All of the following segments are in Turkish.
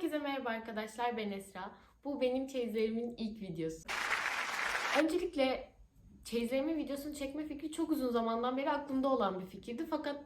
Herkese merhaba arkadaşlar ben Esra. Bu benim çeyizlerimin ilk videosu. Öncelikle çeyizlerimin videosunu çekme fikri çok uzun zamandan beri aklımda olan bir fikirdi. Fakat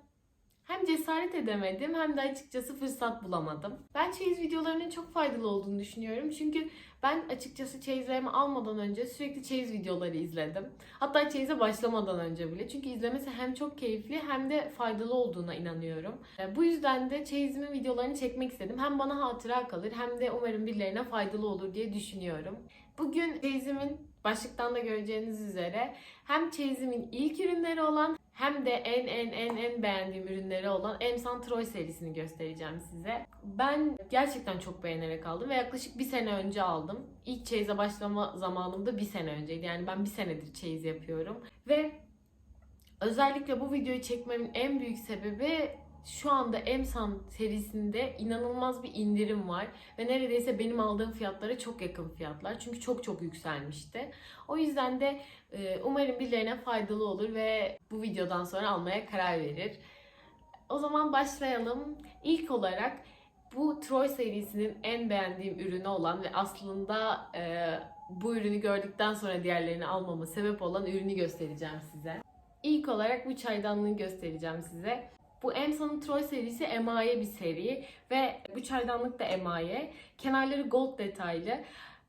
hem cesaret edemedim hem de açıkçası fırsat bulamadım. Ben çeyiz videolarının çok faydalı olduğunu düşünüyorum. Çünkü ben açıkçası çeyizlerimi almadan önce sürekli çeyiz videoları izledim. Hatta çeyize başlamadan önce bile. Çünkü izlemesi hem çok keyifli hem de faydalı olduğuna inanıyorum. E, Bu yüzden de çeyizimin videolarını çekmek istedim. Hem bana hatıra kalır hem de umarım birilerine faydalı olur diye düşünüyorum. Bugün çeyizimin başlıktan da göreceğiniz üzere hem çeyizimin ilk ürünleri olan hem de en en en en beğendiğim ürünleri olan Emsan Troy serisini göstereceğim size. Ben gerçekten çok beğenerek aldım ve yaklaşık bir sene önce aldım. İlk çeyize başlama zamanım da bir sene önceydi. Yani ben bir senedir çeyiz yapıyorum. Ve özellikle bu videoyu çekmemin en büyük sebebi şu anda Emsan serisinde inanılmaz bir indirim var ve neredeyse benim aldığım fiyatlara çok yakın fiyatlar. Çünkü çok çok yükselmişti. O yüzden de e, umarım birilerine faydalı olur ve bu videodan sonra almaya karar verir. O zaman başlayalım. İlk olarak bu Troy serisinin en beğendiğim ürünü olan ve aslında e, bu ürünü gördükten sonra diğerlerini almama sebep olan ürünü göstereceğim size. İlk olarak bu çaydanlığı göstereceğim size. Bu Emsa'nın Troy serisi emaye bir seri ve bu çaydanlık da emaye. Kenarları gold detaylı.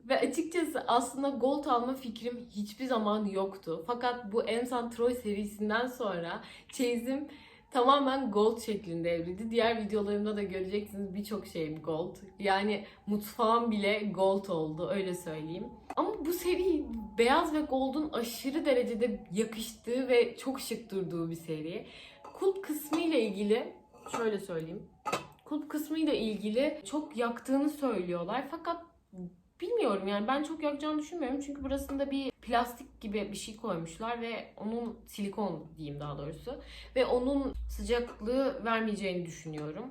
Ve açıkçası aslında gold alma fikrim hiçbir zaman yoktu. Fakat bu Emsan Troy serisinden sonra çeyizim tamamen gold şeklinde evrildi. Diğer videolarımda da göreceksiniz birçok şeyim gold. Yani mutfağım bile gold oldu öyle söyleyeyim. Ama bu seri beyaz ve gold'un aşırı derecede yakıştığı ve çok şık durduğu bir seri. Kulp kısmı ile ilgili şöyle söyleyeyim. Kulp kısmı ile ilgili çok yaktığını söylüyorlar. Fakat bilmiyorum yani ben çok yakacağını düşünmüyorum. Çünkü burasında bir plastik gibi bir şey koymuşlar ve onun silikon diyeyim daha doğrusu. Ve onun sıcaklığı vermeyeceğini düşünüyorum.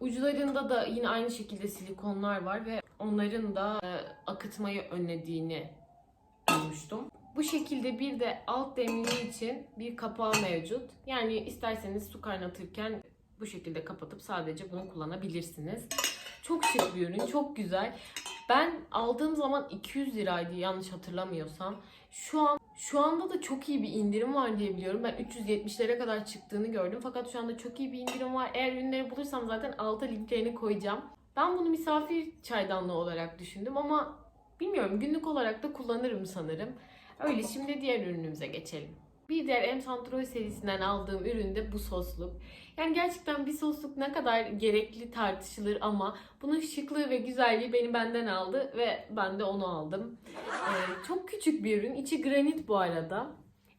Uçlarında da yine aynı şekilde silikonlar var ve onların da e, akıtmayı önlediğini duymuştum. Bu şekilde bir de alt demliği için bir kapağı mevcut. Yani isterseniz su kaynatırken bu şekilde kapatıp sadece bunu kullanabilirsiniz. Çok şık bir ürün, çok güzel. Ben aldığım zaman 200 liraydı yanlış hatırlamıyorsam. Şu an şu anda da çok iyi bir indirim var diye biliyorum. Ben 370'lere kadar çıktığını gördüm. Fakat şu anda çok iyi bir indirim var. Eğer ürünleri bulursam zaten alta linklerini koyacağım. Ben bunu misafir çaydanlığı olarak düşündüm ama bilmiyorum günlük olarak da kullanırım sanırım. Öyle şimdi diğer ürünümüze geçelim. Bir diğer M Santroy serisinden aldığım ürün de bu sosluk. Yani gerçekten bir sosluk ne kadar gerekli tartışılır ama bunun şıklığı ve güzelliği beni benden aldı ve ben de onu aldım. Ee, çok küçük bir ürün. İçi granit bu arada.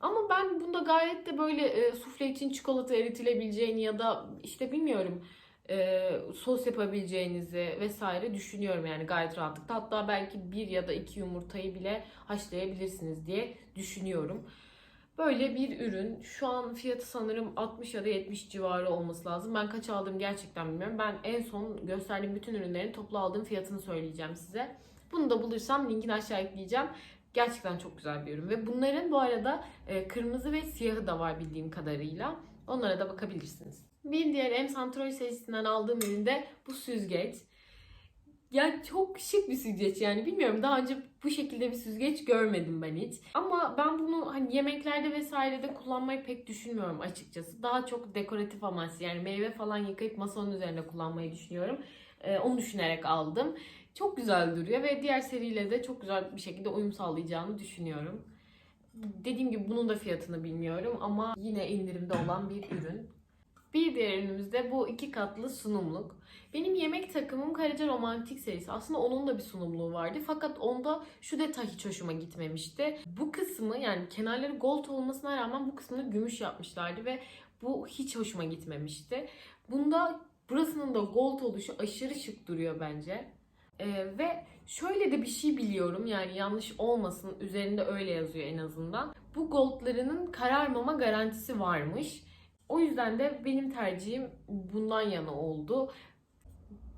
Ama ben bunda gayet de böyle e, sufle için çikolata eritilebileceğini ya da işte bilmiyorum e, sos yapabileceğinizi vesaire düşünüyorum yani gayet rahatlıkla. Hatta belki bir ya da iki yumurtayı bile haşlayabilirsiniz diye düşünüyorum. Böyle bir ürün. Şu an fiyatı sanırım 60 ya da 70 civarı olması lazım. Ben kaç aldım gerçekten bilmiyorum. Ben en son gösterdiğim bütün ürünlerin toplu aldığım fiyatını söyleyeceğim size. Bunu da bulursam linkini aşağı ekleyeceğim. Gerçekten çok güzel bir ürün. Ve bunların bu arada e, kırmızı ve siyahı da var bildiğim kadarıyla. Onlara da bakabilirsiniz. Bir diğer M Santroy serisinden aldığım ürün de bu süzgeç. Ya çok şık bir süzgeç yani bilmiyorum daha önce bu şekilde bir süzgeç görmedim ben hiç. Ama ben bunu hani yemeklerde vesairede kullanmayı pek düşünmüyorum açıkçası. Daha çok dekoratif amaçlı yani meyve falan yıkayıp masanın üzerine kullanmayı düşünüyorum. Ee, onu düşünerek aldım. Çok güzel duruyor ve diğer seriyle de çok güzel bir şekilde uyum sağlayacağını düşünüyorum. Dediğim gibi bunun da fiyatını bilmiyorum ama yine indirimde olan bir ürün. Bir diğer ürünümüz bu iki katlı sunumluk. Benim yemek takımım Karaca Romantik serisi. Aslında onun da bir sunumluğu vardı. Fakat onda şu detay hiç hoşuma gitmemişti. Bu kısmı yani kenarları gold olmasına rağmen bu kısmını gümüş yapmışlardı ve bu hiç hoşuma gitmemişti. Bunda burasının da gold oluşu aşırı şık duruyor bence. Ee, ve şöyle de bir şey biliyorum yani yanlış olmasın üzerinde öyle yazıyor en azından. Bu goldlarının kararmama garantisi varmış. O yüzden de benim tercihim bundan yana oldu.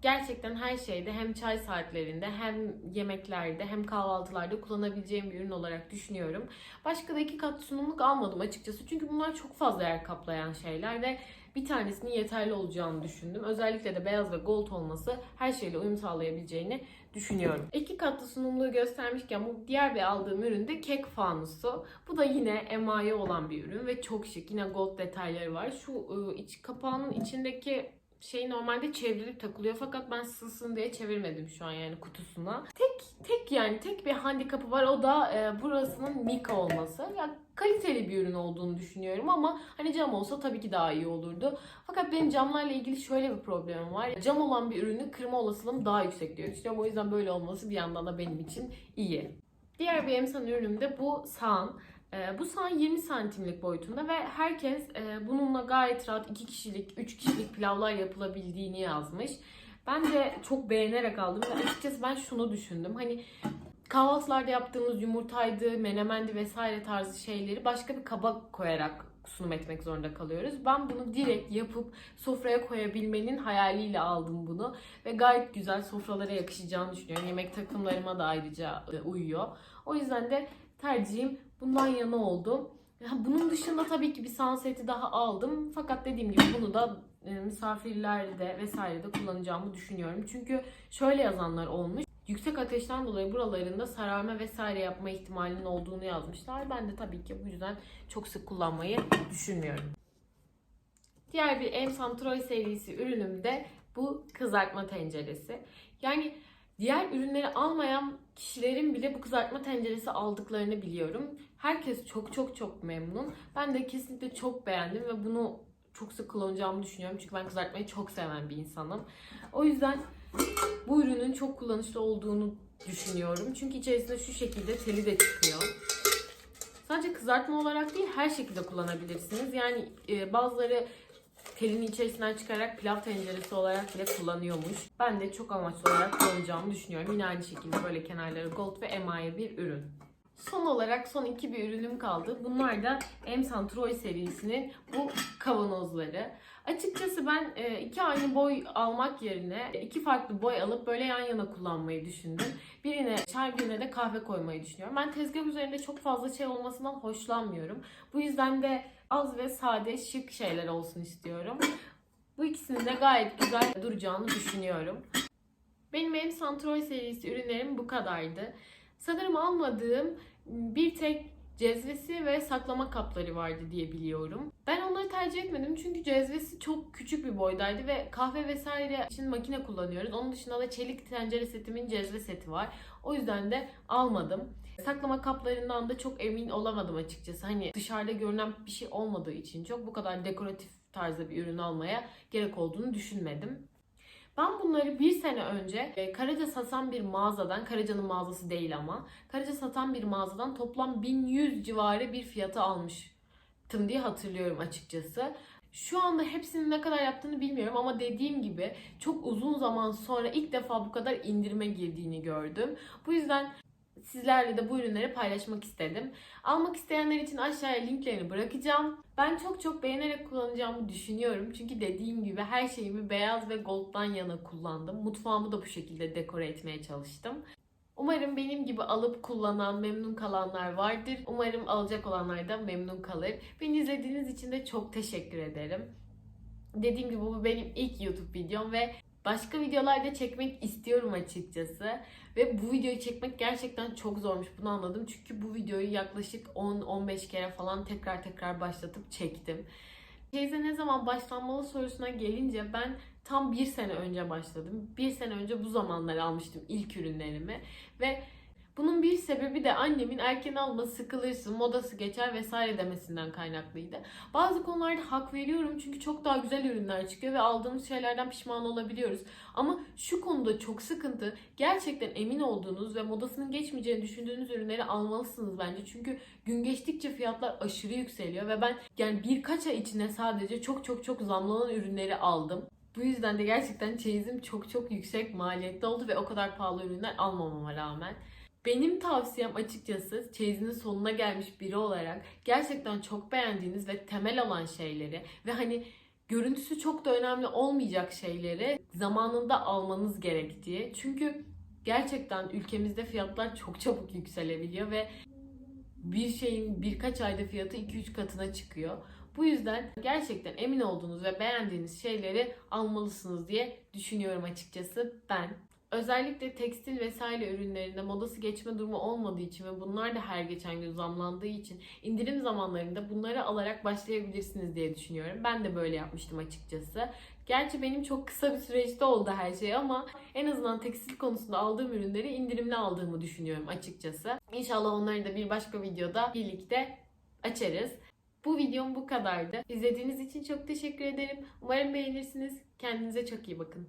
Gerçekten her şeyde hem çay saatlerinde hem yemeklerde hem kahvaltılarda kullanabileceğim bir ürün olarak düşünüyorum. Başka da iki kat sunumluk almadım açıkçası. Çünkü bunlar çok fazla yer kaplayan şeyler ve bir tanesinin yeterli olacağını düşündüm. Özellikle de beyaz ve gold olması her şeyle uyum sağlayabileceğini düşünüyorum. İki katlı sunumluğu göstermişken bu diğer bir aldığım ürün de kek fanusu. Bu da yine emaye olan bir ürün ve çok şık. Yine gold detayları var. Şu ıı, iç kapağının içindeki şey normalde çevrilip takılıyor fakat ben sığsın diye çevirmedim şu an yani kutusuna. Tek tek yani tek bir handikapı var o da e, burasının mika olması. Ya kaliteli bir ürün olduğunu düşünüyorum ama hani cam olsa tabii ki daha iyi olurdu. Fakat benim camlarla ilgili şöyle bir problemim var. Cam olan bir ürünü kırma olasılığım daha yüksek diye düşünüyorum. O yüzden böyle olması bir yandan da benim için iyi. Diğer bir emsan ürünüm de bu sağan. Ee, bu sahan 20 santimlik boyutunda ve herkes e, bununla gayet rahat 2 kişilik, 3 kişilik pilavlar yapılabildiğini yazmış. Ben de çok beğenerek aldım ve açıkçası ben şunu düşündüm. Hani kahvaltılarda yaptığımız yumurtaydı, menemendi vesaire tarzı şeyleri başka bir kaba koyarak sunum etmek zorunda kalıyoruz. Ben bunu direkt yapıp sofraya koyabilmenin hayaliyle aldım bunu ve gayet güzel sofralara yakışacağını düşünüyorum. Yemek takımlarıma da ayrıca e, uyuyor. O yüzden de tercihim bundan yana oldu. Ya Bunun dışında tabii ki bir sunseti daha aldım. Fakat dediğim gibi bunu da e, misafirlerde vesairede kullanacağımı düşünüyorum. Çünkü şöyle yazanlar olmuş. Yüksek ateşten dolayı buralarında sararma vesaire yapma ihtimalinin olduğunu yazmışlar. Ben de tabii ki bu yüzden çok sık kullanmayı düşünmüyorum. Diğer bir Emsan Troy serisi ürünüm de bu kızartma tenceresi. Yani diğer ürünleri almayan kişilerin bile bu kızartma tenceresi aldıklarını biliyorum. Herkes çok çok çok memnun. Ben de kesinlikle çok beğendim ve bunu çok sık kullanacağımı düşünüyorum. Çünkü ben kızartmayı çok seven bir insanım. O yüzden bu ürünün çok kullanışlı olduğunu düşünüyorum. Çünkü içerisinde şu şekilde teli de çıkıyor. Sadece kızartma olarak değil her şekilde kullanabilirsiniz. Yani e, bazıları telini içerisinden çıkararak pilav tenceresi olarak bile kullanıyormuş. Ben de çok amaçlı olarak kullanacağımı düşünüyorum. Yine aynı şekilde böyle kenarları gold ve emaye bir ürün. Son olarak son iki bir ürünüm kaldı. Bunlar da Emsan Troy serisinin bu kavanozları. Açıkçası ben e, iki aynı boy almak yerine iki farklı boy alıp böyle yan yana kullanmayı düşündüm. Birine çay birine de kahve koymayı düşünüyorum. Ben tezgah üzerinde çok fazla şey olmasından hoşlanmıyorum. Bu yüzden de az ve sade şık şeyler olsun istiyorum. Bu ikisinin de gayet güzel duracağını düşünüyorum. Benim Em Santroy serisi ürünlerim bu kadardı. Sanırım almadığım bir tek cezvesi ve saklama kapları vardı diye biliyorum. Ben onları tercih etmedim çünkü cezvesi çok küçük bir boydaydı ve kahve vesaire için makine kullanıyoruz. Onun dışında da çelik tencere setimin cezve seti var. O yüzden de almadım. Saklama kaplarından da çok emin olamadım açıkçası. Hani dışarıda görünen bir şey olmadığı için çok bu kadar dekoratif tarzda bir ürün almaya gerek olduğunu düşünmedim. Ben bunları bir sene önce e, Karaca satan bir mağazadan, Karaca'nın mağazası değil ama, Karaca satan bir mağazadan toplam 1100 civarı bir fiyata almıştım diye hatırlıyorum açıkçası. Şu anda hepsinin ne kadar yaptığını bilmiyorum ama dediğim gibi çok uzun zaman sonra ilk defa bu kadar indirime girdiğini gördüm. Bu yüzden sizlerle de bu ürünleri paylaşmak istedim. Almak isteyenler için aşağıya linklerini bırakacağım. Ben çok çok beğenerek kullanacağımı düşünüyorum. Çünkü dediğim gibi her şeyimi beyaz ve gold'dan yana kullandım. Mutfağımı da bu şekilde dekore etmeye çalıştım. Umarım benim gibi alıp kullanan, memnun kalanlar vardır. Umarım alacak olanlar da memnun kalır. Beni izlediğiniz için de çok teşekkür ederim. Dediğim gibi bu benim ilk YouTube videom ve başka videolarda çekmek istiyorum açıkçası. Ve bu videoyu çekmek gerçekten çok zormuş bunu anladım. Çünkü bu videoyu yaklaşık 10-15 kere falan tekrar tekrar başlatıp çektim. Teyze ne zaman başlanmalı sorusuna gelince ben tam bir sene önce başladım. Bir sene önce bu zamanlar almıştım ilk ürünlerimi. Ve bunun bir sebebi de annemin erken alma sıkılırsın, modası geçer vesaire demesinden kaynaklıydı. Bazı konularda hak veriyorum çünkü çok daha güzel ürünler çıkıyor ve aldığımız şeylerden pişman olabiliyoruz. Ama şu konuda çok sıkıntı. Gerçekten emin olduğunuz ve modasının geçmeyeceğini düşündüğünüz ürünleri almalısınız bence. Çünkü gün geçtikçe fiyatlar aşırı yükseliyor ve ben yani birkaç ay içinde sadece çok çok çok zamlanan ürünleri aldım. Bu yüzden de gerçekten çeyizim çok çok yüksek maliyette oldu ve o kadar pahalı ürünler almamama rağmen. Benim tavsiyem açıkçası çeyizinin sonuna gelmiş biri olarak gerçekten çok beğendiğiniz ve temel olan şeyleri ve hani görüntüsü çok da önemli olmayacak şeyleri zamanında almanız gerektiği. Çünkü gerçekten ülkemizde fiyatlar çok çabuk yükselebiliyor ve bir şeyin birkaç ayda fiyatı 2-3 katına çıkıyor. Bu yüzden gerçekten emin olduğunuz ve beğendiğiniz şeyleri almalısınız diye düşünüyorum açıkçası ben. Özellikle tekstil vesaire ürünlerinde modası geçme durumu olmadığı için ve bunlar da her geçen gün zamlandığı için indirim zamanlarında bunları alarak başlayabilirsiniz diye düşünüyorum. Ben de böyle yapmıştım açıkçası. Gerçi benim çok kısa bir süreçte oldu her şey ama en azından tekstil konusunda aldığım ürünleri indirimli aldığımı düşünüyorum açıkçası. İnşallah onları da bir başka videoda birlikte açarız. Bu videom bu kadardı. İzlediğiniz için çok teşekkür ederim. Umarım beğenirsiniz. Kendinize çok iyi bakın.